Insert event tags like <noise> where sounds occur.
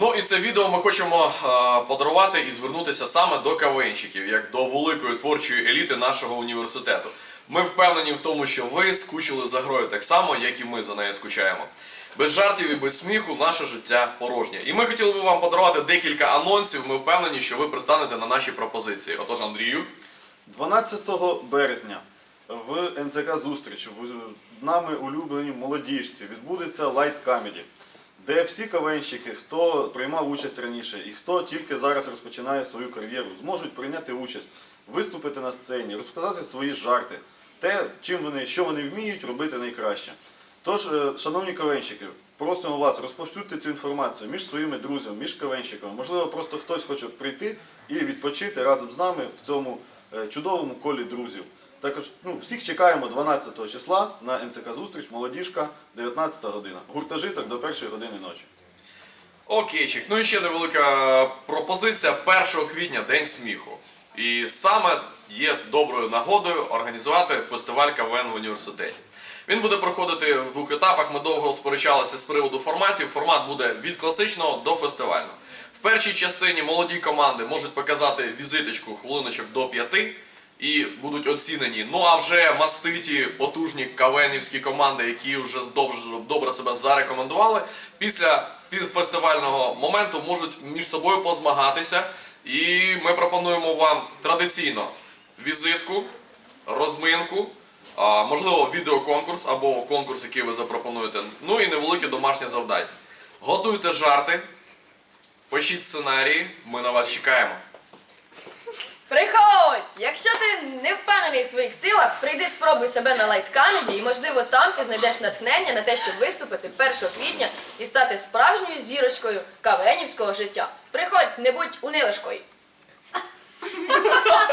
Ну і це відео ми хочемо е, подарувати і звернутися саме до КВНщиків, як до великої творчої еліти нашого університету. Ми впевнені в тому, що ви скучили за грою так само, як і ми за нею скучаємо. Без жартів і без сміху наше життя порожнє. І ми хотіли би вам подарувати декілька анонсів. Ми впевнені, що ви пристанете на наші пропозиції. Отож, Андрію, 12 березня в НЦК зустріч в нами улюблені молодіжці відбудеться лайт камеді, де всі кавенщики, хто приймав участь раніше і хто тільки зараз розпочинає свою кар'єру, зможуть прийняти участь, виступити на сцені, розказати свої жарти, те, чим вони, що вони вміють робити найкраще. Тож, е, шановні кавенщики, просимо вас розповсюдьте цю інформацію між своїми друзями, між кавенщиками. Можливо, просто хтось хоче прийти і відпочити разом з нами в цьому е, чудовому колі друзів. Також ну, всіх чекаємо 12 числа на НЦК зустріч, молодіжка, 19 година. Гуртожиток до першої години ночі. Окейчик. Ну і ще невелика пропозиція 1 квітня День сміху. І саме є доброю нагодою організувати фестиваль КВН в університеті. Він буде проходити в двох етапах. Ми довго сперечалися з приводу форматів. Формат буде від класичного до фестивального. В першій частині молоді команди можуть показати візиточку хвилиночок до п'яти і будуть оцінені. Ну а вже маститі, потужні кавенівські команди, які вже добре, себе зарекомендували, після фестивального моменту можуть між собою позмагатися. І ми пропонуємо вам традиційно візитку, розминку, можливо, відеоконкурс або конкурс, який ви запропонуєте. Ну і невелике домашнє завдання. Готуйте жарти, пишіть сценарії, ми на вас чекаємо. Приходь! Якщо ти не впевнений в своїх силах, прийди спробуй себе на лайткамеді і, можливо, там ти знайдеш натхнення на те, щоб виступити 1 квітня і стати справжньою зірочкою кавенівського життя. Приходь, не будь унилишкою. <laughs>